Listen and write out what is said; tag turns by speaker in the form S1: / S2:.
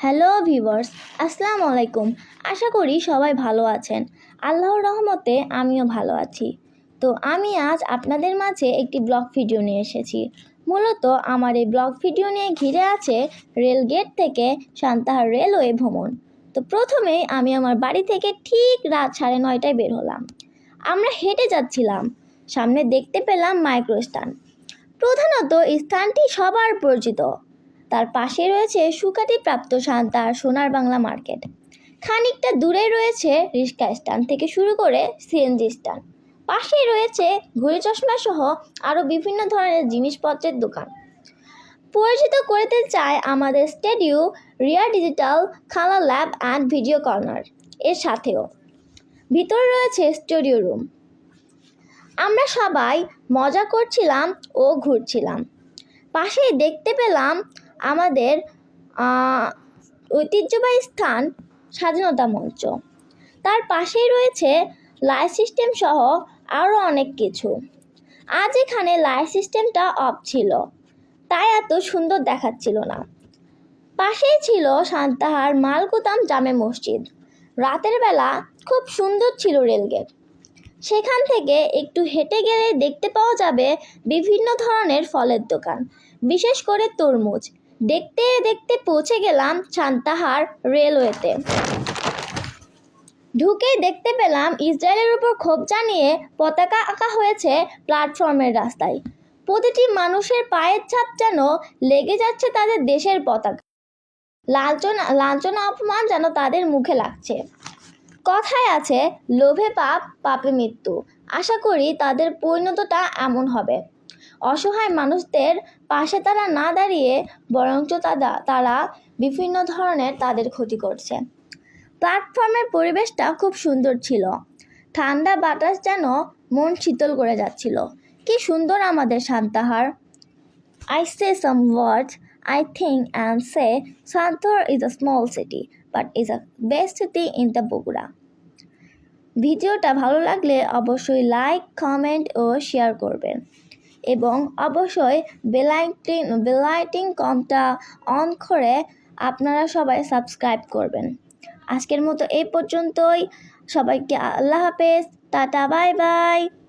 S1: Hello viewers আসসালামু আলাইকুম আশা করি সবাই ভালো আছেন। আল্লাহর রহমতে আমিও ভালো আছি। তো আমি আজ আপনাদের মাঝে একটি ব্লগ ভিডিও নিয়ে এসেছি। মূলত আমার এই ব্লগ ভিডিও নিয়ে ঘিরে আছে রেলগেট থেকে সান্তাহার রেলওয়ে ভ্রমণ। তো প্রথমেই আমি আমার বাড়ি থেকে ঠিক রাত সাড়ে নয়টায় বের হলাম। আমরা হেঁটে যাচ্ছিলাম। সামনে দেখতে পেলাম মাইক্রোস্থান প্রধানত স্থানটি সবার পরিচিত। তার পাশে রয়েছে সুকাটি প্রাপ্ত সান্তার সোনার বাংলা মার্কেট। খানিকটা দূরে রয়েছে রিক্সা স্ট্যান্ড থেকে শুরু করে সিএনজি স্ট্যান্ড। পাশেই রয়েছে ঘড়ি চশমা সহ আরও বিভিন্ন ধরনের জিনিসপত্রের দোকান। পরিচিত করতে চায় আমাদের স্টেডিও, রিয়া ডিজিটাল, খালা ল্যাব অ্যান্ড ভিডিও কর্নার। এর সাথেও। ভিতরে রয়েছে স্টুডিও রুম। আমরা সবাই মজা করছিলাম ও ঘুরছিলাম। পাশেই দেখতে পেলাম আমাদের ঐতিহ্যবাহী স্থান স্বাধীনতা মঞ্চ। তার পাশেই রয়েছে লাইট সিস্টেম সহ আরও অনেক কিছু। আজ এখানে লাইট সিস্টেমটা অফ ছিল, তাই এত সুন্দর দেখাচ্ছিল না। পাশেই ছিল সান্তাহার মালকুতাম জামে মসজিদ। রাতের বেলা খুব সুন্দর ছিল রেলগেট সেখান থেকে একটু হেঁটে গেলে দেখতে পাওয়া যাবে বিভিন্ন ধরনের ফলের দোকান, বিশেষ করে তরমুজ। দেখতে দেখতে পৌঁছে গেলাম সান্তাহার রেলওয়েতে। ঢুকেই দেখতে পেলাম ইসরায়েলের উপর ক্ষোভ জানিয়ে পতাকা আঁকা হয়েছে প্ল্যাটফর্মের রাস্তায়। প্রতিটি মানুষের পায়ের ছাপ যেন লেগে যাচ্ছে তাদের দেশের পতাকা। লাঞ্ছনা লাঞ্ছনা, অপমান যেন তাদের মুখে লাগছে। কথায় আছে, লোভে পাপ, পাপে মৃত্যু। আশা করি তাদের পরিণতটা এমন হবে। অসহায় মানুষদের পাশে তারা না দাঁড়িয়ে বরঞ্চ তারা তারা বিভিন্ন ধরনের তাদের ক্ষতি করছে। প্ল্যাটফর্মের পরিবেশটা খুব সুন্দর ছিল। ঠান্ডা বাতাস যেন মন শীতল করে যাচ্ছিল। কি সুন্দর আমাদের Santahar I say some words, I think and say Santhor is a small city, but is a best city in the Bogura. ভিডিওটা ভালো লাগলে অবশ্যই লাইক কমেন্ট ও শেয়ার করবেন। এবং অবশ্যই বেলাইটিং বেলাইটিং কমটা অন করে আপনারা সবাই সাবস্ক্রাইব করবেন। আজকের মতো এই পর্যন্তই। সবাইকে আল্লাহ হাফেজ। Tata, bye bye.